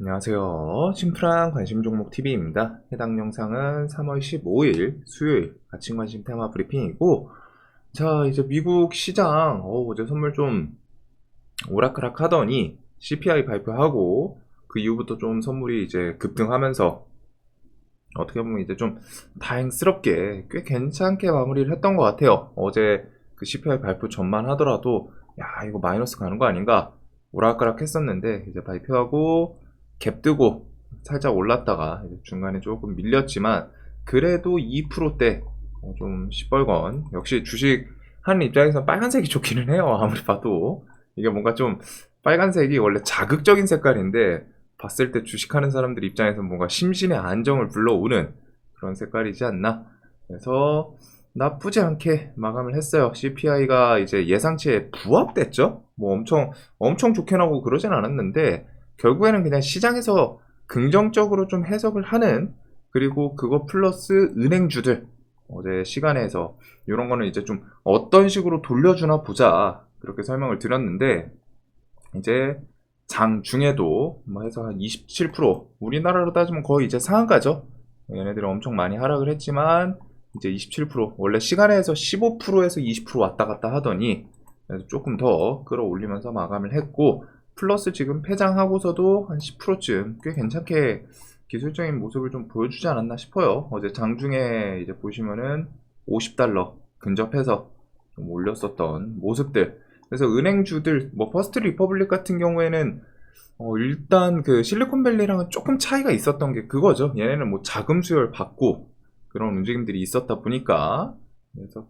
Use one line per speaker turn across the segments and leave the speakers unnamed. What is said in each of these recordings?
안녕하세요. 심플한 관심 종목 TV입니다. 해당 영상은 3월 15일 수요일 아침 관심 테마 브리핑이고, 자, 이제 미국 시장, 어, 어제 선물 좀 오락가락 하더니 CPI 발표하고, 그 이후부터 좀 선물이 이제 급등하면서, 어떻게 보면 이제 좀 다행스럽게 꽤 괜찮게 마무리를 했던 것 같아요. 어제 그 CPI 발표 전만 하더라도, 야, 이거 마이너스 가는 거 아닌가? 오락가락 했었는데, 이제 발표하고, 갭 뜨고 살짝 올랐다가 중간에 조금 밀렸지만 그래도 2%대 어, 좀 시뻘건. 역시 주식 하는 입장에서 빨간색이 좋기는 해요. 아무리 봐도. 이게 뭔가 좀 빨간색이 원래 자극적인 색깔인데 봤을 때 주식하는 사람들 입장에서 뭔가 심신의 안정을 불러오는 그런 색깔이지 않나. 그래서 나쁘지 않게 마감을 했어요. CPI가 이제 예상치에 부합됐죠? 뭐 엄청 엄청 좋게 나오고 그러진 않았는데 결국에는 그냥 시장에서 긍정적으로 좀 해석을 하는 그리고 그거 플러스 은행주들 어제 시간에서 이런 거는 이제 좀 어떤 식으로 돌려주나 보자 그렇게 설명을 드렸는데 이제 장 중에도 뭐 해서 한 27% 우리나라로 따지면 거의 이제 상한가죠? 얘네들이 엄청 많이 하락을 했지만 이제 27% 원래 시간에서 15%에서 20% 왔다 갔다 하더니 조금 더 끌어올리면서 마감을 했고 플러스 지금 폐장하고서도 한 10%쯤 꽤 괜찮게 기술적인 모습을 좀 보여주지 않았나 싶어요. 어제 장중에 이제 보시면은 50달러 근접해서 좀 올렸었던 모습들. 그래서 은행주들, 뭐 퍼스트 리퍼블릭 같은 경우에는 어, 일단 그 실리콘밸리랑은 조금 차이가 있었던 게 그거죠. 얘네는 뭐 자금 수요를 받고 그런 움직임들이 있었다 보니까 그래서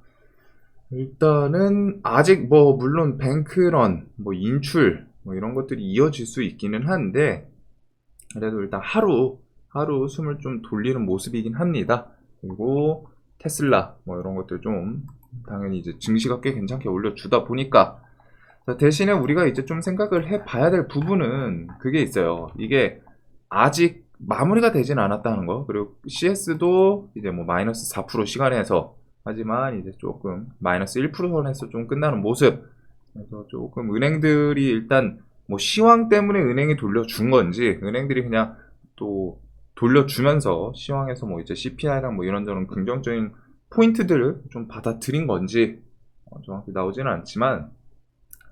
일단은 아직 뭐 물론 뱅크런, 뭐 인출 뭐 이런 것들이 이어질 수 있기는 한데 그래도 일단 하루 하루 숨을 좀 돌리는 모습이긴 합니다. 그리고 테슬라 뭐 이런 것들 좀 당연히 이제 증시가 꽤 괜찮게 올려주다 보니까 자, 대신에 우리가 이제 좀 생각을 해봐야 될 부분은 그게 있어요. 이게 아직 마무리가 되진 않았다는 거 그리고 CS도 이제 뭐 마이너스 4% 시간에서 하지만 이제 조금 마이너스 1% 선에서 좀 끝나는 모습 그래서 조금 은행들이 일단 뭐 시황 때문에 은행이 돌려준 건지 은행들이 그냥 또 돌려주면서 시황에서 뭐 이제 CPI랑 뭐 이런저런 긍정적인 포인트들을 좀 받아들인 건지 어, 정확히 나오지는 않지만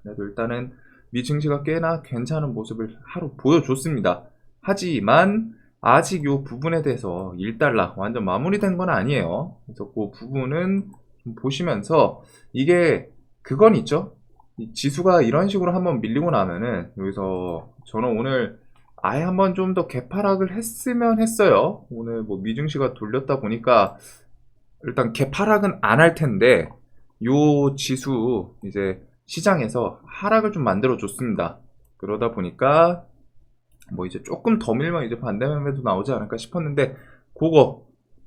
그래도 일단은 미 증시가 꽤나 괜찮은 모습을 하루 보여줬습니다. 하지만 아직 이 부분에 대해서 1달러 완전 마무리된 건 아니에요. 그래서 그 부분은 좀 보시면서 이게 그건 있죠. 이 지수가 이런 식으로 한번 밀리고 나면은 여기서 저는 오늘 아예 한번 좀 더 개파락을 했으면 했어요. 오늘 뭐 미증시가 돌렸다 보니까 일단 개파락은 안 할 텐데 요 지수 이제 시장에서 하락을 좀 만들어 줬습니다. 그러다 보니까 뭐 이제 조금 더 밀면 이제 반대 매매도 나오지 않을까 싶었는데 그거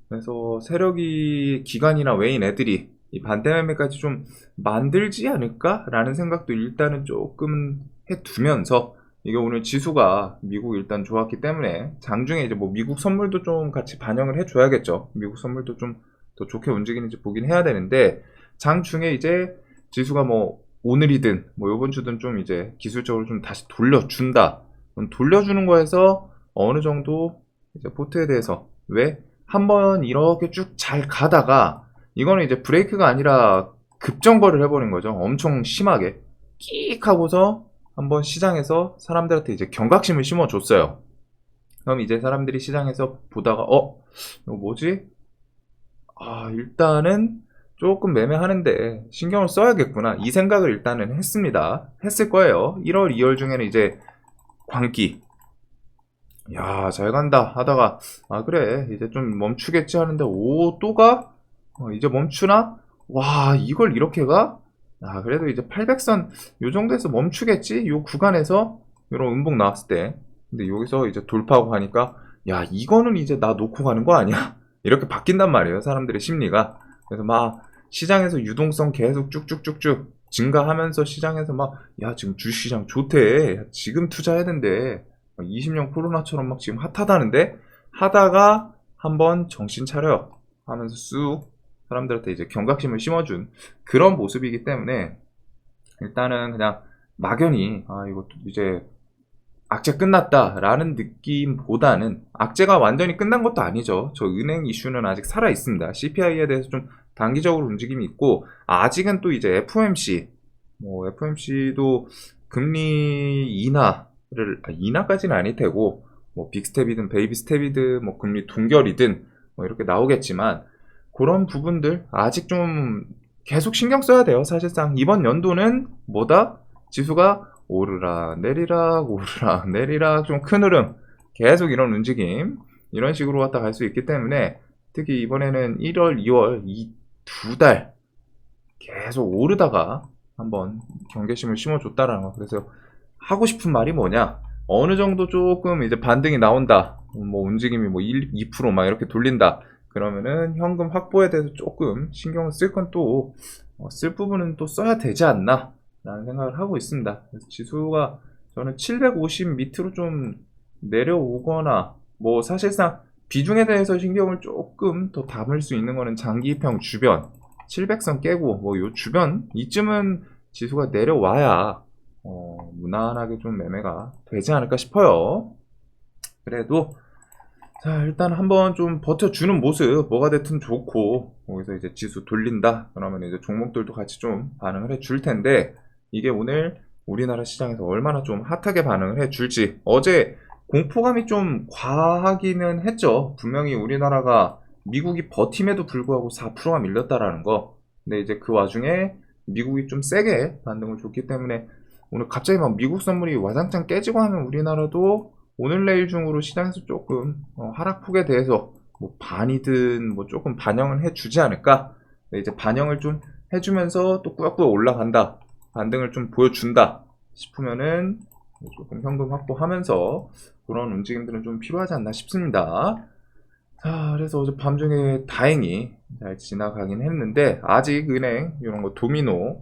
그래서 세력이 기관이나 외인 애들이 이 반대 매매까지 좀 만들지 않을까라는 생각도 일단은 조금 해두면서 이게 오늘 지수가 미국 일단 좋았기 때문에 장중에 이제 뭐 미국 선물도 좀 같이 반영을 해줘야겠죠. 미국 선물도 좀 더 좋게 움직이는지 보긴 해야 되는데 장중에 이제 지수가 뭐 오늘이든 뭐 요번 주든 좀 이제 기술적으로 좀 다시 돌려준다. 돌려주는 거에서 어느 정도 이제 포트에 대해서 왜 한번 이렇게 쭉 잘 가다가 이거는 이제 브레이크가 아니라 급정거를 해버린 거죠. 엄청 심하게 끽 하고서 한번 시장에서 사람들한테 이제 경각심을 심어줬어요. 그럼 이제 사람들이 시장에서 보다가 어 이거 뭐지? 아 일단은 조금 매매하는데 신경을 써야겠구나 이 생각을 일단은 했습니다. 했을 거예요. 1월, 2월 중에는 이제 광기 야 잘 간다 하다가 아 그래 이제 좀 멈추겠지 하는데 오 또 가? 어, 이제 멈추나? 와 이걸 이렇게 가? 아 그래도 이제 800선 요 정도에서 멈추겠지? 요 구간에서 이런 음봉 나왔을 때 근데 여기서 이제 돌파하고 하니까 야 이거는 이제 나 놓고 가는 거 아니야? 이렇게 바뀐단 말이에요 사람들의 심리가 그래서 막 시장에서 유동성 계속 쭉쭉쭉쭉 증가하면서 시장에서 막 야 지금 주식시장 좋대 야, 지금 투자해야 된대 20년 코로나처럼 막 지금 핫하다는데 하다가 한번 정신 차려 하면서 쑥 사람들한테 이제 경각심을 심어준 그런 모습이기 때문에 일단은 그냥 막연히 아 이거 이제 악재 끝났다라는 느낌보다는 악재가 완전히 끝난 것도 아니죠. 저 은행 이슈는 아직 살아 있습니다. CPI에 대해서 좀 단기적으로 움직임이 있고 아직은 또 이제 FOMC 뭐 FOMC도 금리 인하를 아, 인하까지는 아닐 테고 뭐 빅스텝이든 베이비 스텝이든 뭐 금리 동결이든 뭐 이렇게 나오겠지만 그런 부분들 아직 좀 계속 신경 써야 돼요. 사실상 이번 연도는 뭐다 지수가 오르락 내리락 오르락 내리락 좀 큰 흐름 계속 이런 움직임 이런 식으로 왔다 갈 수 있기 때문에 특히 이번에는 1월, 2월 이 두 달 계속 오르다가 한번 경계심을 심어줬다라는 거. 그래서 하고 싶은 말이 뭐냐? 어느 정도 조금 이제 반등이 나온다. 뭐 움직임이 뭐 1, 2%막 이렇게 돌린다. 그러면은 현금 확보에 대해서 조금 신경을 쓸 건또 어, 쓸 부분은 또 써야 되지 않나? 라는 생각을 하고 있습니다. 그래서 지수가 저는 750 밑으로 좀 내려오거나 뭐 사실상 비중에 대해서 신경을 조금 더 담을 수 있는 거는 장기평 주변 700선 깨고 뭐 요 주변 이쯤은 지수가 내려와야 어, 무난하게 좀 매매가 되지 않을까 싶어요. 그래도 자 일단 한번 좀 버텨주는 모습 뭐가 됐든 좋고 거기서 이제 지수 돌린다 그러면 이제 종목들도 같이 좀 반응을 해 줄 텐데 이게 오늘 우리나라 시장에서 얼마나 좀 핫하게 반응을 해 줄지 어제 공포감이 좀 과하기는 했죠. 분명히 우리나라가 미국이 버팀에도 불구하고 4%가 밀렸다라는 거. 근데 이제 그 와중에 미국이 좀 세게 반등을 줬기 때문에 오늘 갑자기 막 미국 선물이 와장창 깨지고 하면 우리나라도 오늘 내일 중으로 시장에서 조금 어, 하락폭에 대해서 뭐 반이든 뭐 조금 반영을 해주지 않을까. 근데 이제 반영을 좀 해주면서 또 꾸역꾸역 올라간다. 반등을 좀 보여준다 싶으면은 조금 현금 확보하면서 그런 움직임들은 좀 필요하지 않나 싶습니다. 자, 그래서 어제 밤중에 다행히 잘 지나가긴 했는데 아직 은행 이런 거 도미노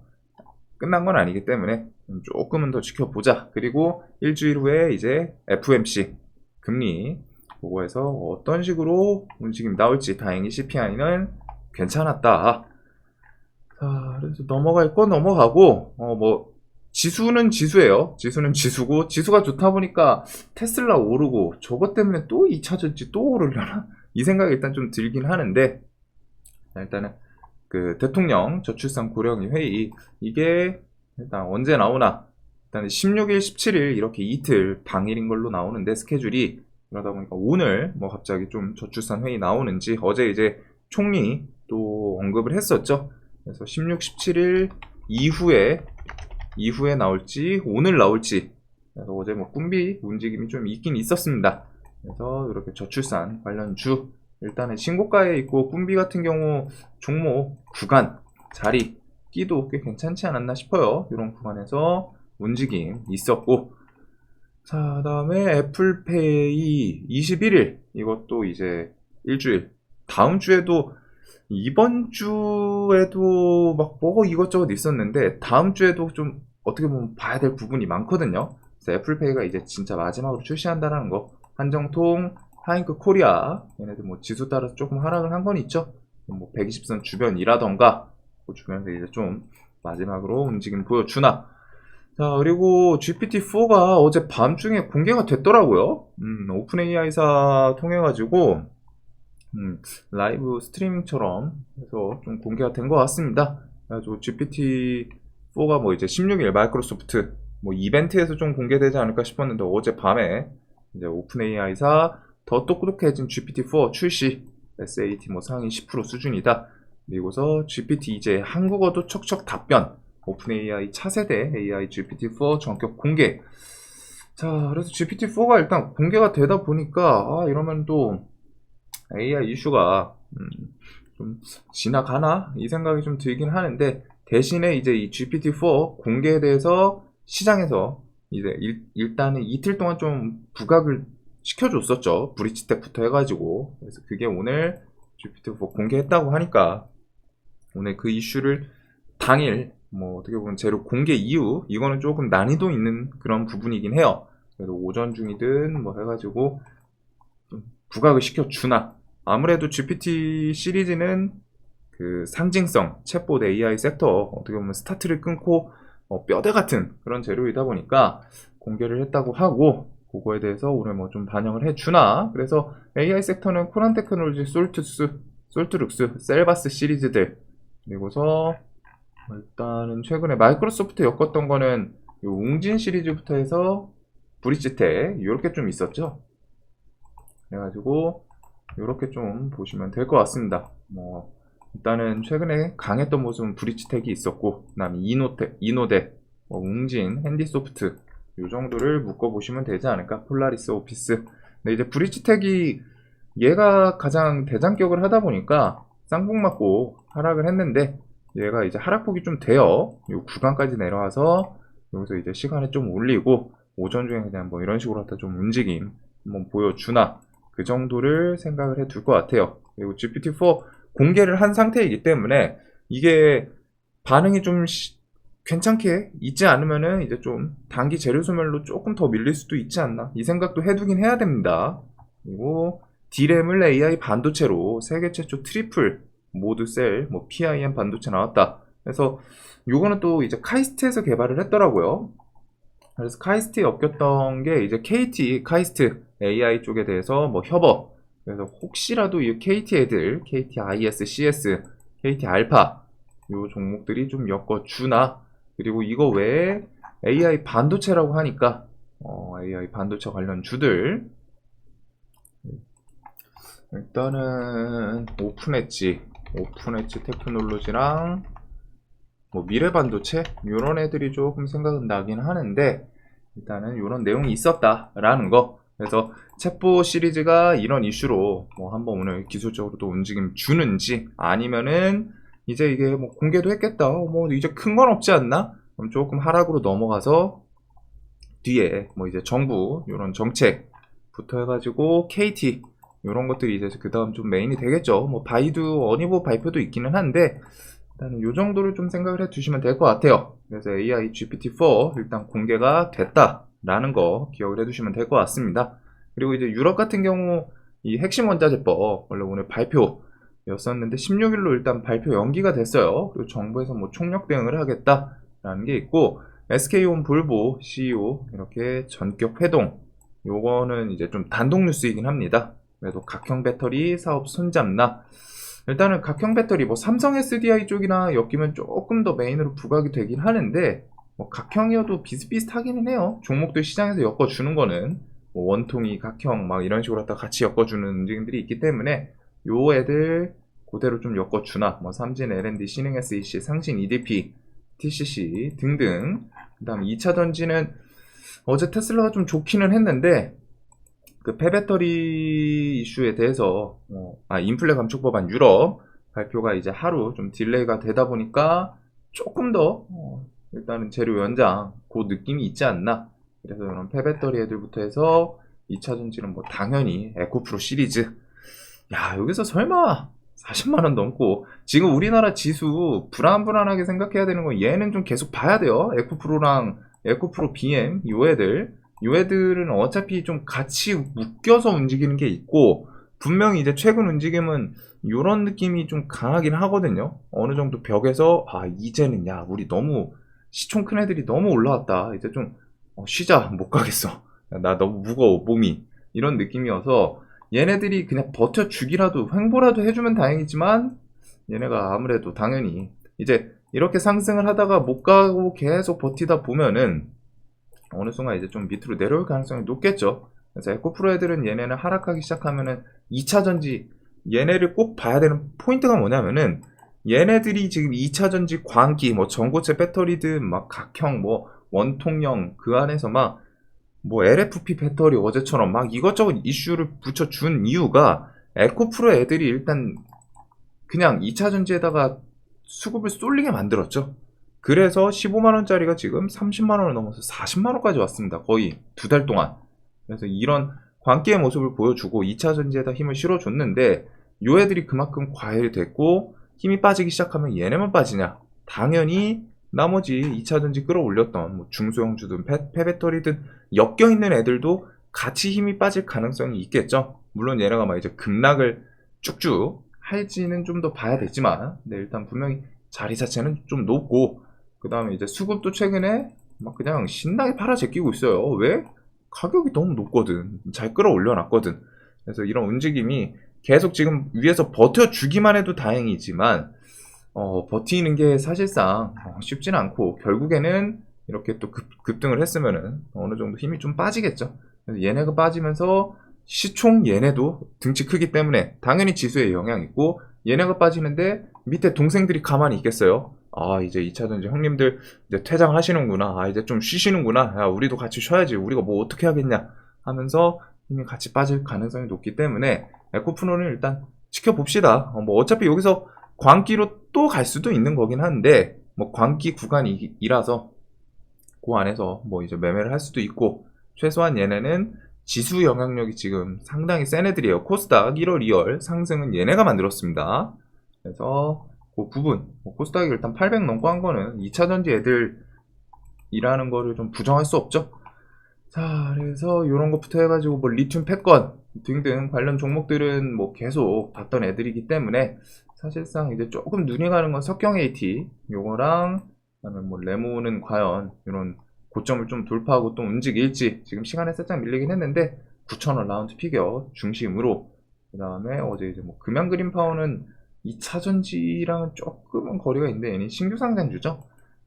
끝난 건 아니기 때문에 조금은 더 지켜보자. 그리고 일주일 후에 이제 FMC 금리 보고해서 어떤 식으로 움직임 나올지 다행히 CPI는 괜찮았다. 자, 그래서 넘어갈 건 넘어가고 어 뭐 지수는 지수예요. 지수는 지수고 지수가 좋다 보니까 테슬라 오르고 저것 때문에 또 2차 전지 또 오르려나 이 생각이 일단 좀 들긴 하는데 자, 일단은 그 대통령 저출산 고령위 회의 이게 일단 언제 나오나 일단 16일, 17일 이렇게 이틀 당일인 걸로 나오는데 스케줄이 그러다 보니까 오늘 뭐 갑자기 좀 저출산 회의 나오는지 어제 이제 총리 또 언급을 했었죠. 그래서 16, 17일 이후에 이후에 나올지 오늘 나올지 그래서 어제 뭐 꿈비 움직임이 좀 있긴 있었습니다. 그래서 이렇게 저출산 관련 주 일단은 신고가에 있고 꿈비 같은 경우 종목 구간 자리 끼도 꽤 괜찮지 않았나 싶어요. 이런 구간에서 움직임 있었고 자 다음에 애플페이 21일 이것도 이제 일주일 다음 주에도 이번 주에도 막 뭐고 이것저것 있었는데 다음 주에도 좀 어떻게 보면 봐야 될 부분이 많거든요. 그래서 애플페이가 이제 진짜 마지막으로 출시한다라는 거. 한정통, 하잉크 코리아 얘네들 뭐 지수 따라서 조금 하락을 한 건 있죠. 뭐 120선 주변이라던가 그 주변에서 이제 좀 마지막으로 움직임 보여주나. 자 그리고 GPT-4가 어제 밤중에 공개가 됐더라고요. 음, 오픈 AI사 통해 가지고 음, 라이브 스트리밍처럼 해서 좀 공개가 된 것 같습니다. 그래가지고 GPT-4가 뭐 이제 16일 마이크로소프트 뭐 이벤트에서 좀 공개되지 않을까 싶었는데 어제 밤에 이제 오픈 AI사 더 똑똑해진 GPT-4 출시 SAT 뭐 상위 10% 수준이다. 그리고서 GPT 이제 한국어도 척척 답변. 오픈 AI 차세대 AI GPT-4 전격 공개. 자, 그래서 GPT-4가 일단 공개가 되다 보니까 아 이러면 또 AI 이슈가 음, 좀 지나가나? 이 생각이 좀 들긴 하는데 대신에 이제 이 GPT-4 공개에 대해서 시장에서 이제 일, 단은 이틀 동안 좀 부각을 시켜줬었죠. 브리치 텍부터 해가지고. 그래서 그게 오늘 GPT-4 공개했다고 하니까 오늘 그 이슈를 당일 뭐 어떻게 보면 제로 공개 이후 이거는 조금 난이도 있는 그런 부분이긴 해요. 그래도 오전 중이든 뭐 해가지고 좀 부각을 시켜 주나 아무래도 GPT 시리즈는 그 상징성, 챗봇 AI 섹터 어떻게 보면 스타트를 끊고 어, 뼈대 같은 그런 재료이다 보니까 공개를 했다고 하고 그거에 대해서 오늘 뭐 좀 반영을 해주나 그래서 AI 섹터는 코란 테크놀로지, 솔투스, 솔트룩스, 셀바스 시리즈들 그리고서 일단은 최근에 마이크로소프트 엮었던 거는 요 웅진 시리즈부터 해서 브릿지텍 이렇게 좀 있었죠. 그래가지고 이렇게 좀 보시면 될 것 같습니다. 뭐 일단은 최근에 강했던 모습은 브릿지텍이 있었고 그다음에 이노테, 이노데, 뭐 웅진, 핸디소프트 이 정도를 묶어보시면 되지 않을까? 폴라리스 오피스. 근데 이제 브릿지텍이 얘가 가장 대장격을 하다 보니까 쌍봉 맞고 하락을 했는데 얘가 이제 하락폭이 좀 돼요. 이 구간까지 내려와서 여기서 이제 시간을 좀 올리고 오전 중에 그냥 뭐 이런 식으로 하다 좀 움직임 한번 보여주나 그 정도를 생각을 해 둘 것 같아요. 그리고 GPT-4 공개를 한 상태이기 때문에 이게 반응이 좀 시- 괜찮게 있지 않으면은 이제 좀 단기 재료 소멸로 조금 더 밀릴 수도 있지 않나 이 생각도 해두긴 해야 됩니다. 그리고 D램을 AI 반도체로 세계 최초 트리플 모드 셀, 뭐 PIM 반도체 나왔다. 그래서 요거는 또 이제 카이스트에서 개발을 했더라고요. 그래서 카이스트에 엮였던 게 이제 KT, 카이스트 AI 쪽에 대해서 뭐 협업. 그래서 혹시라도 이 KT 애들, KT IS, CS, KT 알파 요 종목들이 좀 엮어 주나. 그리고 이거 외에 AI 반도체라고 하니까 어, AI 반도체 관련 주들 일단은 오픈 엣지, 오픈 엣지 테크놀로지랑 뭐 미래 반도체 이런 애들이 조금 생각은 나긴 하는데 일단은 이런 내용이 있었다라는 거. 그래서 챗보 시리즈가 이런 이슈로 뭐 한번 오늘 기술적으로 또 움직임 주는지 아니면은 이제 이게 뭐 공개도 했겠다. 어, 뭐 이제 큰 건 없지 않나? 그럼 조금 하락으로 넘어가서 뒤에 뭐 이제 정부 이런 정책부터 해가지고 KT 이런 것들이 이제 그 다음 좀 메인이 되겠죠. 뭐 바이두 어니보 발표도 있기는 한데 일단은 요 정도를 좀 생각을 해 두시면 될 것 같아요. 그래서 AI GPT-4 일단 공개가 됐다라는 거 기억을 해 두시면 될 것 같습니다. 그리고 이제 유럽 같은 경우 이 핵심 원자재법 원래 오늘 발표였었는데 16일로 일단 발표 연기가 됐어요. 그리고 정부에서 뭐 총력 대응을 하겠다라는 게 있고 SK온 볼보 CEO 이렇게 전격 회동 요거는 이제 좀 단독 뉴스이긴 합니다. 그래도 각형 배터리 사업 손잡나? 일단은 각형 배터리 뭐 삼성 SDI 쪽이나 엮이면 조금 더 메인으로 부각이 되긴 하는데 뭐 각형이어도 비슷비슷하기는 해요. 종목들 시장에서 엮어주는 거는. 뭐 원통이 각형 막 이런 식으로 갖다 같이 엮어주는 움직임들이 있기 때문에 요 애들 그대로 좀 엮어주나. 뭐 삼진 L&D, 신흥 SEC, 상신 EDP, TCC 등등. 그 다음 2차 전지는 어제 테슬라가 좀 좋기는 했는데 그 폐배터리 이슈에 대해서 어, 아 인플레 감축 법안 유럽 발표가 이제 하루 좀 딜레이가 되다 보니까 조금 더 어, 일단은 재료 연장 그 느낌이 있지 않나. 그래서 이런 폐배터리 애들부터 해서 2차 전지는 뭐 당연히 에코프로 시리즈. 야 여기서 설마 40만 원 넘고 지금 우리나라 지수 불안불안하게 생각해야 되는 건 얘는 좀 계속 봐야 돼요. 에코프로랑 에코프로 BM 요 애들 요 애들은 어차피 좀 같이 묶여서 움직이는 게 있고 분명히 이제 최근 움직임은 요런 느낌이 좀 강하긴 하거든요. 어느 정도 벽에서 아 이제는 야 우리 너무 시총 큰 애들이 너무 올라왔다. 이제 좀 어, 쉬자 못 가겠어. 야, 나 너무 무거워 몸이 이런 느낌이어서 얘네들이 그냥 버텨 주기라도 횡보라도 해주면 다행이지만 얘네가 아무래도 당연히 이제 이렇게 상승을 하다가 못 가고 계속 버티다 보면은 어느 순간 이제 좀 밑으로 내려올 가능성이 높겠죠. 그래서 에코프로 애들은 얘네는 하락하기 시작하면은 2차 전지 얘네를 꼭 봐야 되는 포인트가 뭐냐면은 얘네들이 지금 2차 전지 광기 뭐 전고체 배터리든 막 각형 뭐 원통형 그 안에서 막 뭐 LFP 배터리 어제처럼 막 이것저것 이슈를 붙여 준 이유가 에코프로 애들이 일단 그냥 2차 전지에다가 수급을 쏠리게 만들었죠. 그래서 15만원짜리가 지금 30만원을 넘어서 40만원까지 왔습니다. 거의 두 달 동안. 그래서 이런 광기의 모습을 보여주고 2차 전지에다 힘을 실어줬는데 요 애들이 그만큼 과열이 됐고 힘이 빠지기 시작하면 얘네만 빠지냐? 당연히 나머지 2차 전지 끌어올렸던 뭐 중소형주든 폐, 폐배터리든 엮여있는 애들도 같이 힘이 빠질 가능성이 있겠죠. 물론 얘네가 막 이제 급락을 쭉쭉 할지는 좀 더 봐야 되지만 네, 일단 분명히 자리 자체는 좀 높고 그 다음에 이제 수급도 최근에 막 그냥 신나게 팔아 제끼고 있어요. 왜? 가격이 너무 높거든. 잘 끌어올려 놨거든. 그래서 이런 움직임이 계속 지금 위에서 버텨주기만 해도 다행이지만, 어, 버티는 게 사실상 어, 쉽진 않고, 결국에는 이렇게 또 급, 급등을 했으면은 어느 정도 힘이 좀 빠지겠죠. 그래서 얘네가 빠지면서 시총 얘네도 등치 크기 때문에 당연히 지수에 영향 있고, 얘네가 빠지는데 밑에 동생들이 가만히 있겠어요? 아, 이제 2차전지 형님들 이제 퇴장하시는구나. 아, 이제 좀 쉬시는구나. 야, 우리도 같이 쉬어야지. 우리가 뭐 어떻게 하겠냐. 하면서 힘이 같이 빠질 가능성이 높기 때문에 에코프로는 일단 지켜봅시다. 어, 뭐 어차피 여기서 광기로 또 갈 수도 있는 거긴 한데, 뭐 광기 구간이라서 그 안에서 뭐 이제 매매를 할 수도 있고, 최소한 얘네는 지수 영향력이 지금 상당히 센 애들이에요. 코스닥 1월 2월 상승은 얘네가 만들었습니다. 그래서 그 부분, 뭐 코스닥이 일단 800 넘고 한 거는 2차전지 애들이라는 거를 좀 부정할 수 없죠. 자, 그래서 이런 것부터 해가지고 뭐 리튬 패권 등등 관련 종목들은 뭐 계속 봤던 애들이기 때문에 사실상 이제 조금 눈이 가는 건 석경 AT 요거랑 그다음에 뭐 레모는 과연 이런 고점을 좀 돌파하고 또 움직일지 지금 시간에 살짝 밀리긴 했는데 9,000원 라운드 피겨 중심으로 그 다음에 어제 이제 뭐 금양 그린 파워는 2차전지랑은 조금은 거리가 있는데 신규 상장주죠.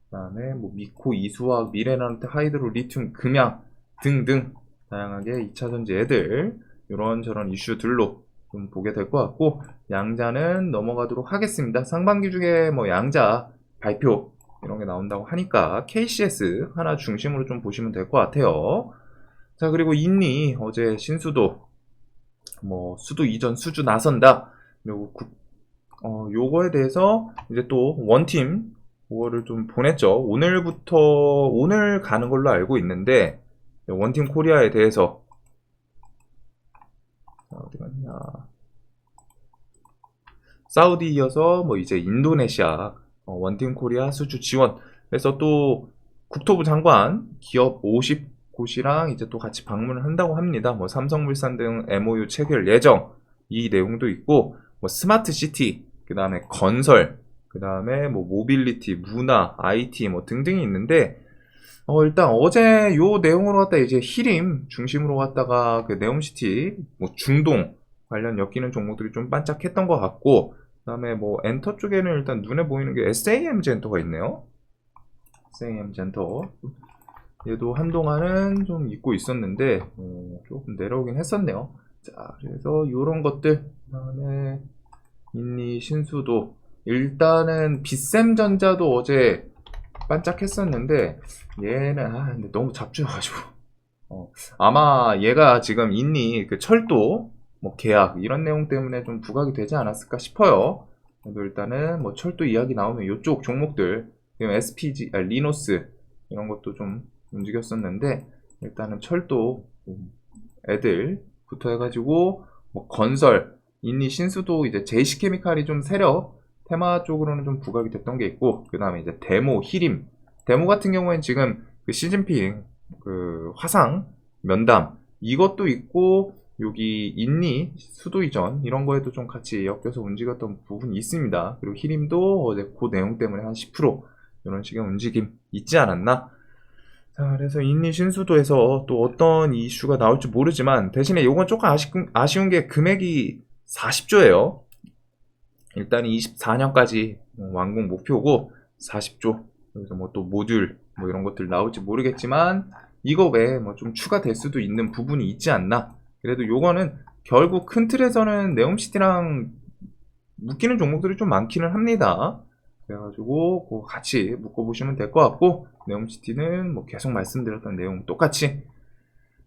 그 다음에 뭐 미코, 이수학, 미래나노테, 하이드로, 리튬, 금양 등등 다양하게 2차전지 애들 이런 저런 이슈들로 좀 보게 될 것 같고 양자는 넘어가도록 하겠습니다. 상반기 중에 뭐 양자 발표 이런 게 나온다고 하니까 KCS 하나 중심으로 좀 보시면 될 것 같아요. 자 그리고 인니 어제 신수도 뭐 수도 이전 수주 나선다. 요거 국- 어, 요거에 대해서 이제 또 원팀 그거를 좀 보냈죠. 오늘부터 오늘 가는 걸로 알고 있는데 원팀 코리아에 대해서 자, 어디 갔냐? 사우디 이어서 뭐 이제 인도네시아 어, 원팀 코리아 수주 지원. 그래서 또 국토부 장관 기업 50곳이랑 이제 또 같이 방문을 한다고 합니다. 뭐 삼성물산 등 MOU 체결 예정 이 내용도 있고 뭐 스마트 시티 그 다음에 건설 그 다음에 뭐 모빌리티 문화 IT 뭐 등등이 있는데 어 일단 어제 요 내용으로 갖다 이제 히림 중심으로 갖다가 그 네옴시티 뭐 중동 관련 엮이는 종목들이 좀 반짝했던 것 같고 그다음에 뭐 엔터 쪽에는 일단 눈에 보이는 게 SAM 젠터가 있네요. SAM 젠터 얘도 한동안은 좀 잊고 있었는데 어, 조금 내려오긴 했었네요. 자 그래서 요런 것들 그다음에 인니 신수도 일단은 빗셈전자도 어제 반짝했었는데 얘는 아 근데 너무 잡주여가지고 어, 아마 얘가 지금 인니 그 철도 뭐 계약 이런 내용 때문에 좀 부각이 되지 않았을까 싶어요. 그래도 일단은 뭐 철도 이야기 나오면 이쪽 종목들 지금 SPG, 아, 리노스 이런 것도 좀 움직였었는데 일단은 철도 음, 애들부터 해가지고 뭐 건설, 인니 신수도 이제 제이시 케미칼이 좀 세력 테마 쪽으로는 좀 부각이 됐던 게 있고 그 다음에 이제 데모, 히림 데모 같은 경우에는 지금 그 시진핑 그 화상 면담 이것도 있고 여기 인니 수도 이전 이런 거에도 좀 같이 엮여서 움직였던 부분이 있습니다. 그리고 히림도 어제 그 내용 때문에 한 10% 이런 식의 움직임 있지 않았나? 자, 그래서 인니 신수도에서 또 어떤 이슈가 나올지 모르지만 대신에 이건 조금 아쉬, 아쉬운 게 금액이 40조예요. 일단 24년까지 완공 목표고 40조. 그래서 뭐 또 모듈 뭐 이런 것들 나올지 모르겠지만 이거 외에 뭐 좀 추가될 수도 있는 부분이 있지 않나. 그래도 요거는 결국 큰 틀에서는 네옴시티랑 묶이는 종목들이 좀 많기는 합니다. 그래가지고 그거 같이 묶어보시면 될 것 같고 네옴시티는 뭐 계속 말씀드렸던 내용 똑같이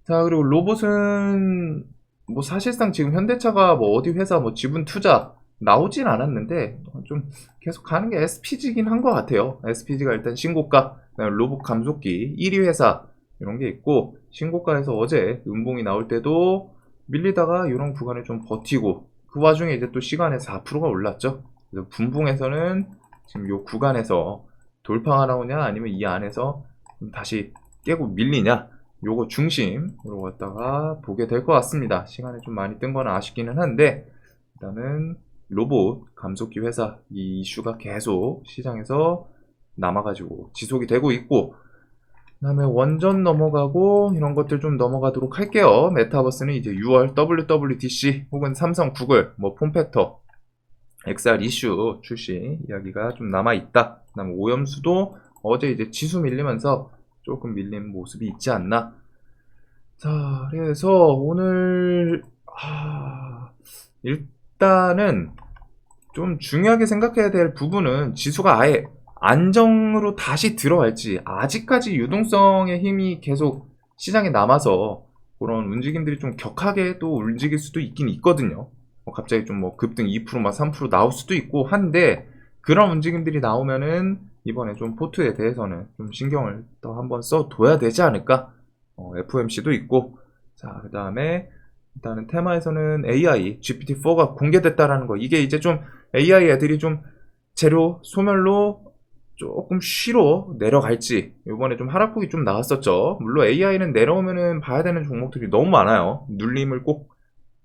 자 그리고 로봇은 뭐 사실상 지금 현대차가 뭐 어디 회사 뭐 지분 투자 나오진 않았는데 어, 좀 계속 가는 게 SPG긴 한 것 같아요. SPG가 일단 신고가, 로봇 감속기 1위 회사 이런 게 있고 신고가에서 어제 음봉이 나올 때도 밀리다가 이런 구간을 좀 버티고 그 와중에 이제 또 시간에 4%가 올랐죠. 그래서 분봉에서는 지금 이 구간에서 돌파가 나오냐 아니면 이 안에서 좀 다시 깨고 밀리냐 요거 중심으로 갔다가 보게 될 것 같습니다. 시간이 좀 많이 뜬 건 아쉽기는 한데 일단은 로봇 감속기 회사 이 이슈가 계속 시장에서 남아가지고 지속이 되고 있고 그 다음에 원전 넘어가고 이런 것들 좀 넘어가도록 할게요. 메타버스는 이제 6월 WWDC 혹은 삼성, 구글, 뭐 폼팩터, XR 이슈 출시 이야기가 좀 남아 있다. 그 다음에 오염수도 어제 이제 지수 밀리면서 조금 밀린 모습이 있지 않나. 자, 그래서 오늘 아, 일단은 좀 중요하게 생각해야 될 부분은 지수가 아예 안정으로 다시 들어갈지 아직까지 유동성의 힘이 계속 시장에 남아서 그런 움직임들이 좀 격하게 또 움직일 수도 있긴 있거든요. 뭐 갑자기 좀 뭐 급등 2%막 3% 나올 수도 있고 한데 그런 움직임들이 나오면은 이번에 좀 포트에 대해서는 좀 신경을 더 한번 써둬야 되지 않을까? 어, FOMC도 있고 자 그 다음에 일단은 테마에서는 AI GPT-4가 공개됐다라는 거 이게 이제 좀 AI 애들이 좀 재료 소멸로 조금 쉬로 내려갈지 이번에 좀 하락폭이 좀 나왔었죠. 물론 AI는 내려오면은 봐야 되는 종목들이 너무 많아요. 눌림을 꼭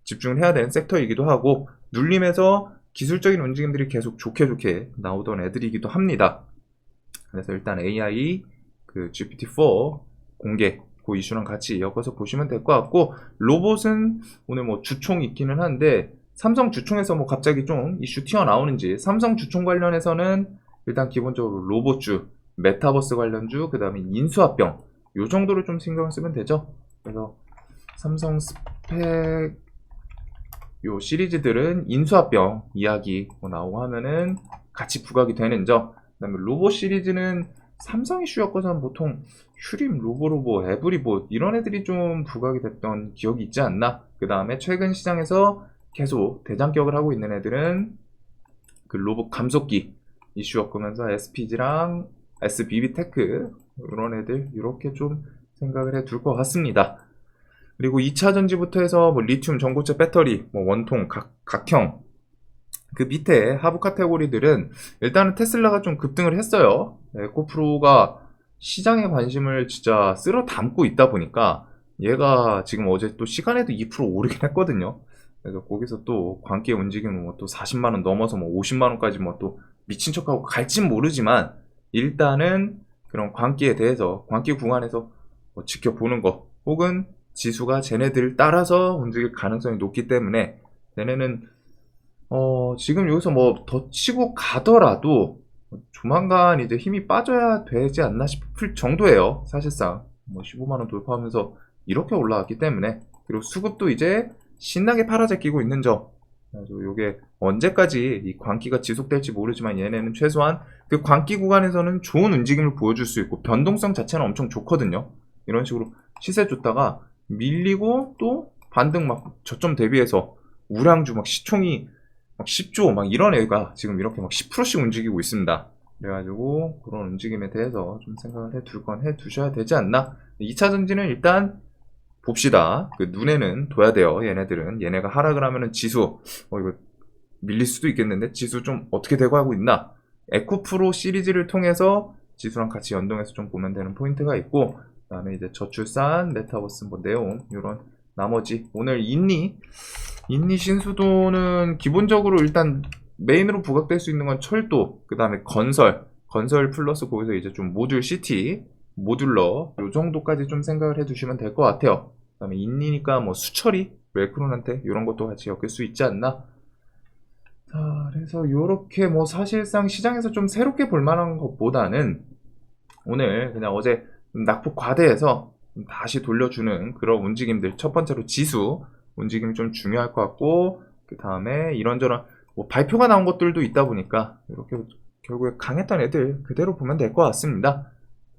집중을 해야 되는 섹터이기도 하고 눌림에서 기술적인 움직임들이 계속 좋게 좋게 나오던 애들이기도 합니다. 그래서 일단 AI 그 GPT-4 공개 그 이슈랑 같이 엮어서 보시면 될 것 같고 로봇은 오늘 뭐 주총 있기는 한데 삼성 주총에서 뭐 갑자기 좀 이슈 튀어나오는지 삼성 주총 관련해서는 일단 기본적으로 로봇주, 메타버스 관련주, 그 다음에 인수합병 요 정도로 좀 신경 쓰면 되죠. 그래서 삼성 스펙 요 시리즈들은 인수합병 이야기 뭐 나오고 하면은 같이 부각이 되는 점. 그다음에 로봇 시리즈는 삼성 이슈였거든 보통 휴림, 로보로보, 에브리봇 이런 애들이 좀 부각이 됐던 기억이 있지 않나? 그 다음에 최근 시장에서 계속 대장격을 하고 있는 애들은 그 로봇 감속기 이슈였으면서 SPG랑 SBB테크 이런 애들 이렇게 좀 생각을 해 둘 것 같습니다. 그리고 2차 전지부터 해서 뭐 리튬 전고체 배터리, 뭐 원통, 각, 각형 그 밑에 하부 카테고리들은 일단은 테슬라가 좀 급등을 했어요. 에코프로가 시장의 관심을 진짜 쓸어 담고 있다 보니까 얘가 지금 어제 또 시간에도 2% 오르긴 했거든요. 그래서 거기서 또 관계 움직임은 뭐 또 40만 원 넘어서 뭐 50만 원까지 뭐 또 미친 척하고 갈진 모르지만 일단은 그런 광기에 대해서 광기 구간에서 뭐 지켜보는 거 혹은 지수가 쟤네들 따라서 움직일 가능성이 높기 때문에 얘네는 어 지금 여기서 뭐 더 치고 가더라도 조만간 이제 힘이 빠져야 되지 않나 싶을 정도예요 사실상. 뭐 15만 원 돌파하면서 이렇게 올라왔기 때문에. 그리고 수급도 이제 신나게 팔아제끼고 있는 점. 그래서 이게 언제까지 이 광기가 지속될지 모르지만 얘네는 최소한 그 광기 구간에서는 좋은 움직임을 보여줄 수 있고 변동성 자체는 엄청 좋거든요. 이런 식으로 시세 줬다가 밀리고 또 반등 막 저점 대비해서 우량주 막 시총이 막 10조 막 이런 애가 지금 이렇게 막 10%씩 움직이고 있습니다. 그래가지고 그런 움직임에 대해서 좀 생각을 해둘 건 해 두셔야 되지 않나. 2차 전지는 일단 봅시다. 그 눈에는 둬야 돼요. 얘네들은 얘네가 하락을 하면은 지수 어 이거 밀릴 수도 있겠는데 지수 좀 어떻게 되고 하고 있나? 에코프로 시리즈를 통해서 지수랑 같이 연동해서 좀 보면 되는 포인트가 있고 그 다음에 이제 저출산, 메타버스 뭐 내용 이런 나머지 오늘 인니 인니 신수도는 기본적으로 일단 메인으로 부각될 수 있는 건 철도, 그 다음에 건설, 건설 플러스 거기서 이제 좀 모듈 시티, 모듈러 요 정도까지 좀 생각을 해두시면 될 것 같아요. 그 다음에 인니니까 뭐 수처리, 웰크론한테 이런 것도 같이 엮일 수 있지 않나? 자, 그래서 요렇게 뭐 사실상 시장에서 좀 새롭게 볼 만한 것보다는 오늘 그냥 어제 낙폭 과대해서 좀 다시 돌려주는 그런 움직임들 첫 번째로 지수 움직임이 좀 중요할 것 같고 그 다음에 이런저런 뭐 발표가 나온 것들도 있다 보니까 이렇게 결국에 강했던 애들 그대로 보면 될 것 같습니다.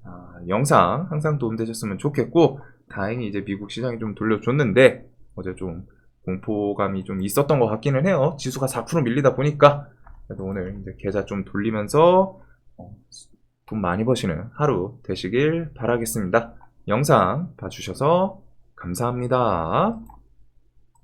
아, 영상 항상 도움되셨으면 좋겠고 다행히 이제 미국 시장이 좀 돌려줬는데 어제 좀 공포감이 좀 있었던 것 같기는 해요. 지수가 4% 밀리다 보니까 그래도 오늘 이제 계좌 좀 돌리면서 어, 돈 많이 버시는 하루 되시길 바라겠습니다. 영상 봐주셔서 감사합니다.